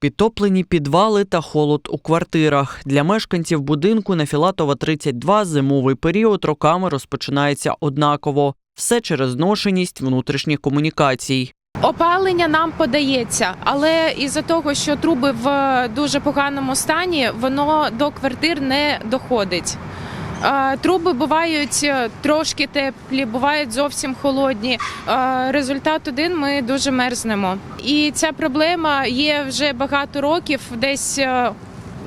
Підтоплені підвали та холод у квартирах. Для мешканців будинку на Філатова 32 зимовий період роками розпочинається однаково. Все через зношеність внутрішніх комунікацій. Опалення нам подається, але із-за того, що труби в дуже поганому стані, воно до квартир не доходить. Труби бувають е, трошки теплі, бувають зовсім холодні. Результат один ми дуже мерзнемо. І ця проблема є вже багато років, десь е,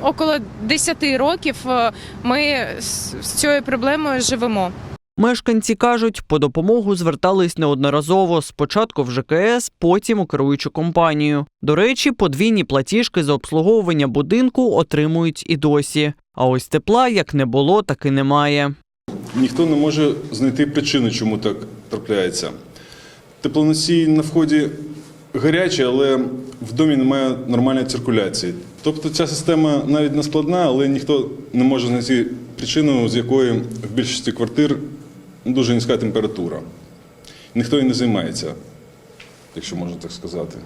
около 10 років е, ми з цією проблемою живемо. Мешканці кажуть, по допомогу звертались неодноразово. Спочатку в ЖКС, потім у керуючу компанію. До речі, подвійні платіжки за обслуговування будинку отримують і досі. А ось тепла як не було, так і немає. Ніхто не може знайти причину, чому так трапляється. Теплоносій на вході гарячий, але в домі немає нормальної циркуляції. Тобто ця система навіть не складна, але ніхто не може знайти причину, з якої в більшості квартир дуже низька температура. Ніхто і не займається, якщо можна так сказати.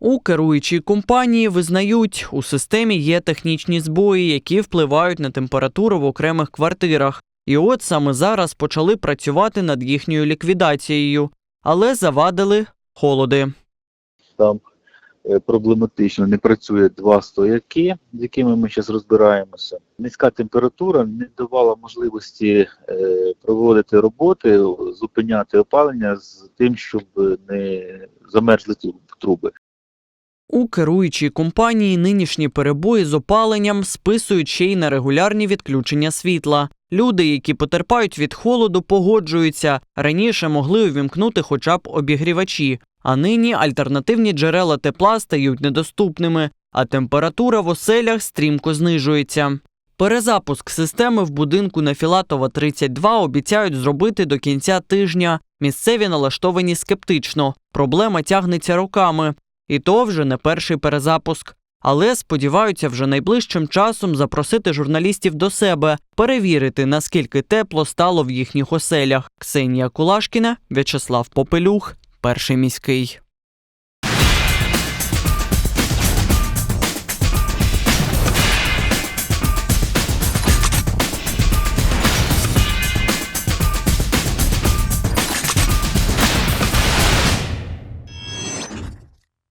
У керуючій компанії визнають, у системі є технічні збої, які впливають на температуру в окремих квартирах. І от саме зараз почали працювати над їхньою ліквідацією, але завадили холоди. там проблематично не працює два стояки, з якими ми зараз розбираємося. Низька температура не давала можливості е, проводити роботи, зупиняти опалення з тим, щоб не замерзли труби. У керуючій компанії нинішні перебої з опаленням списують ще й на регулярні відключення світла. Люди, які потерпають від холоду, погоджуються. Раніше могли увімкнути хоча б обігрівачі, а нині альтернативні джерела тепла стають недоступними, а температура в оселях стрімко знижується. Перезапуск системи в будинку на Філатова 32 обіцяють зробити до кінця тижня. Місцеві налаштовані скептично. Проблема тягнеться роками. І то вже не перший перезапуск. Але сподіваються вже найближчим часом запросити журналістів до себе, перевірити, наскільки тепло стало в їхніх оселях. Ксенія Кулашкіна, В'ячеслав Попелюх, перший міський.